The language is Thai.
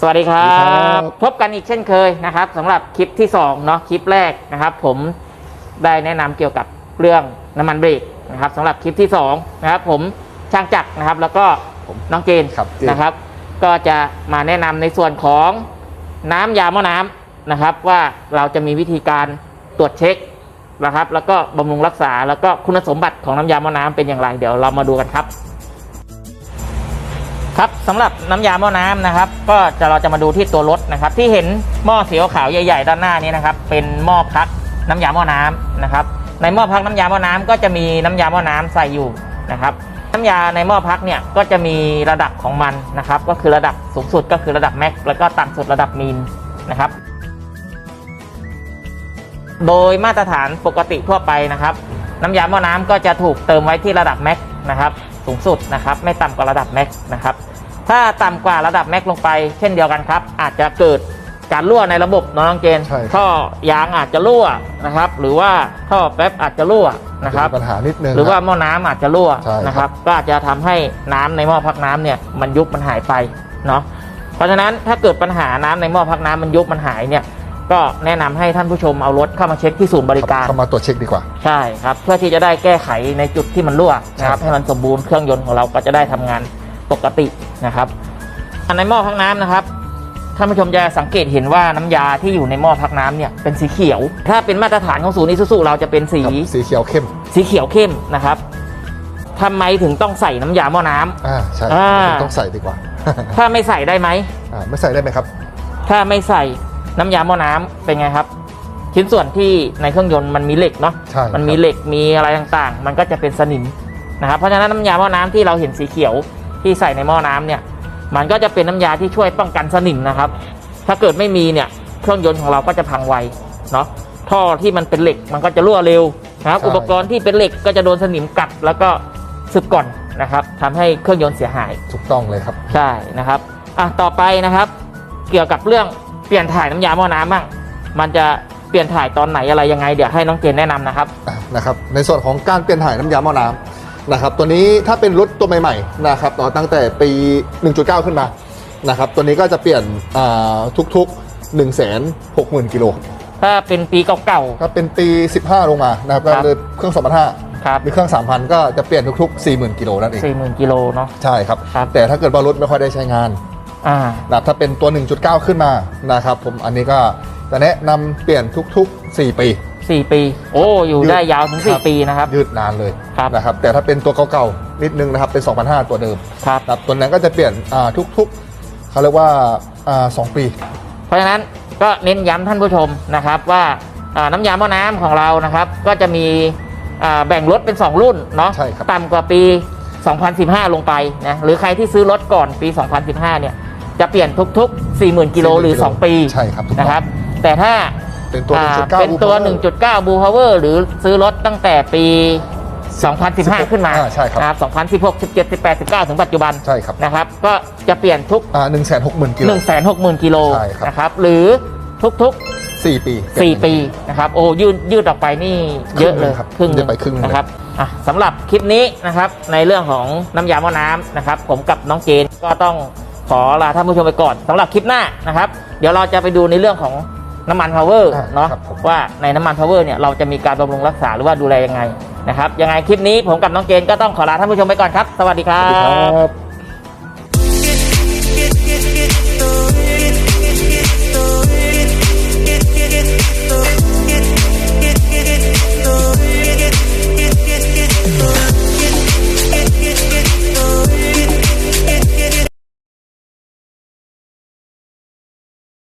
สวัสดีครัสวัสดีครับบพบกันอีกเช่นเคยนะครับสำหรับคลิปที่2เนาะคลิปแรกนะครับ ผมได้แนะนำเกี่ยวกับเรื่องน้ำมันเบรกนะครับสำหรับคลิปที่2นะครับผมช่างจักรนะครับ แล้วก็ผมน้องเจนครับเจนนะครับ ก็จะมาแนะนำในส่วนของน้ำยาหม้อน้ำนะครับ ว่าเราจะมีวิธีการตรวจเช็คนะครับ แล้วก็บำรุงรักษาแล้วก็คุณสมบัติของน้ำยาหม้อน้ำเป็นอย่างไร เดี๋ยวเรามาดูกันครับ ครับสำหรับน้ำยาหม้อน้ำนะครับ ก็จะเราจะมาดูที่ตัวรถนะครับ ที่เห็นหม้อสีขาวใหญ่ ๆ ด้านหน้านี้นะครับ เป็นหม้อพักน้ำยาหม้อน้ำนะครับ ในหม้อพักน้ำยาหม้อน้ำก็จะมีน้ำยาหม้อน้ำใส่อยู่นะครับน้ำยาในหม้อพักเนี่ยก็จะมีระดับของมันนะครับ ก็คือระดับสูงสุดก็คือระดับแม็กแล้วก็ต่ำสุดระดับมีนนะครับ โดยมาตรฐานปกติทั่วไปนะครับ น้ำยาหม้อน้ำก็จะถูกเติมไว้ที่ระดับแม็กนะครับ สูงสุดนะครับ ไม่ต่ำกว่าระดับแม็กนะครับ ถ้าต่ำกว่าระดับแม็กลงไป เช่นเดียวกันครับ อาจจะเกิดการรั่วในระบบเนอะน้องเจนใช่ครับ ท่อยางอาจจะรั่วนะครับ หรือว่าท่อแป๊บอาจจะรั่วนะครับมีปัญหานิดนึง หรือว่าคบหม้อน้ำอาจจะรั่วใช่ครับ นะครับ ก็อาจจะทำให้น้ำในหม้อพักน้ำเนี่ยมันยุบมันหายไปเนาะเพราะฉะนั้นถ้าเกิดปัญหาน้ำในหม้อพักน้ำมันยุบมันหายเนี่ย ก็แนะนำให้ท่านผู้ชมเอารถเข้ามาเช็คที่ศูนย์บริการ เข้ามาตรวจเช็คดีกว่า ใช่ครับ เพื่อที่จะได้แก้ไขในจุดที่มันรั่วนะครับใช่ครับให้มันสมบูรณ์เครื่องยนต์ของเราก็จะได้ทำงานปกติ นะครับอันในหม้อพักน้ำนะครับท่านผู้ชมจะสังเกตเห็นว่าน้ำยาที่อยู่ในหม้อพักน้ำเนี่ยเป็นสีเขียว ถ้าเป็นมาตรฐานของศูนย์อิซูซุเราจะเป็นสีครับสีเขียวเข้ม สีเขียวเข้มนะครับทำไมถึงต้องใส่น้ำยาหม้อน้ำอ่าใช่อ่าผมต้องใส่ดีกว่า ถ้าไม่ใส่ได้ไหมอ่าไม่ใส่ได้ไหมครับ ถ้าไม่ใส่น้ำยาหม้อน้ำเป็นไงครับ ชิ้นส่วนที่ในเครื่องยนต์มันมีเหล็กเนาะใช่ครับมันมีเหล็กมีอะไรต่างๆ มันก็จะเป็นสนิมนะครับเพราะฉะนั้นน้ำยาหม้อน้ำที่เราเห็นสีเขียว ที่ใส่ในหม้อน้ำเนี่ย มันก็จะเป็นน้ำยาที่ช่วยป้องกันสนิมนะครับ ถ้าเกิดไม่มีเนี่ยเครื่องยนต์ของเราก็จะพังไวเนาะท่อที่มันเป็นเหล็กมันก็จะรั่วเร็วนะครับใช่อุปกรณ์ที่เป็นเหล็กก็จะโดนสนิมกัด แล้วก็สึกก่อนนะครับทำให้เครื่องยนต์เสียหายถูกต้องเลยครับใช่นะครับอะต่อไปนะครับ เกี่ยวกับเรื่องเปลี่ยนถ่ายน้ำยาหม้อน้ำบ้างมันจะเปลี่ยนถ่ายตอนไหนอะไรยังไงเดี๋ยวให้น้องเจนแนะนำนะครับอะนะครับ ในส่วนของการเปลี่ยนถ่ายน้ำยาหม้อน้ำ นะครับตัวนี้ถ้าเป็นรถตัวใหม่ๆนะครับต่อตั้งแต่ปี 1.9 ขึ้นมานะครับตัวนี้ก็จะเปลี่ยนอ่าทุกๆ 1 6 0 0 0 0กิโลถ้าเป็นปีเก่าถ้าเป็นปี 15 ลงมานะครับก็ครับเลยเครื่อง 2,500ๆครับมีเครื่อง 3,000 ก็จะเปลี่ยนทุกๆ 40,000กิโลนั่นเองสี่หมื่นกิโลเนาะใช่ครับครับ แต่ถ้าเกิดว่ารถไม่ค่อยได้ใช้งานอ่านะครับถ้าเป็นตัว 1.9 ขึ้นมานะครับผมอันนี้ก็จะแนะนำเปลี่ยนทุก ๆ 4 ปี สี่ปี โอ้อยู่ยืดได้ยาวถึงคสี่รับปีนะครับ ยืดนานเลยครับนะครับ แต่ถ้าเป็นตัวเก่าๆ นิดนึงนะครับ เป็น2,500ตัวเดิมครับนะครับตัวนั้นก็จะเปลี่ยนอ่าทุกๆเขาเรียกว่าอ่าสองปี เพราะฉะนั้นก็เน้นย้ำท่านผู้ชมนะครับว่าอ่าน้ำยาหม้อน้ำของเรานะครับ ก็จะมีอ่าแบ่งรถเป็น 2 รุ่นเนาะใช่ครับต่ำกว่าปี 2015 ลงไปนะหรือใครที่ซื้อรถก่อนปี 2015 เนี่ยจะเปลี่ยนทุกๆ 40,000 กิโลหรือ 2 ปีใช่ครับถูกต้องนะครับ แต่ถ้า เป็นตัว อ่า1.9เป็นตัว Blue Power 1.9 Blue Power หรือซื้อรถตั้งแต่ปี 2015 ขึ้นมาอ่าใช่ครับนะครับ2016 17 18 19 ถึงปัจจุบันใช่ครับ นะครับ ก็จะเปลี่ยนทุก อ่า160,000กิโล 160,000 กิโลใช่ครับ นะครับ หรือทุก4ปีๆ4ปีนะครับโอ้ยืดยืดออกไปนี่เยอะเลยครึ่งหนึ่งครับครึ่งหยืดไปครึ่งหนึ่ง นะครับอะสำหรับคลิปนี้นะครับในเรื่องของน้ำยาหม้อน้ำนะครับ ผมกับน้องเจนก็ต้องขอลาท่านผู้ชมไปก่อนสำหรับคลิปหน้านะครับ เดี๋ยวเราจะไปดูในเรื่องของ น้ำมันพาวเวอร์อ่าเนาะครับผมว่าในน้ำมันพาวเวอร์เนี่ยเราจะมีการบำรุงรักษาหรือว่าดูแลยังไงนะครับยังไงคลิปนี้ผมกับน้องเจนก็ต้องขอลาท่านผู้ชมไปก่อนครับ สวัสดีครัสวัสดีครับบ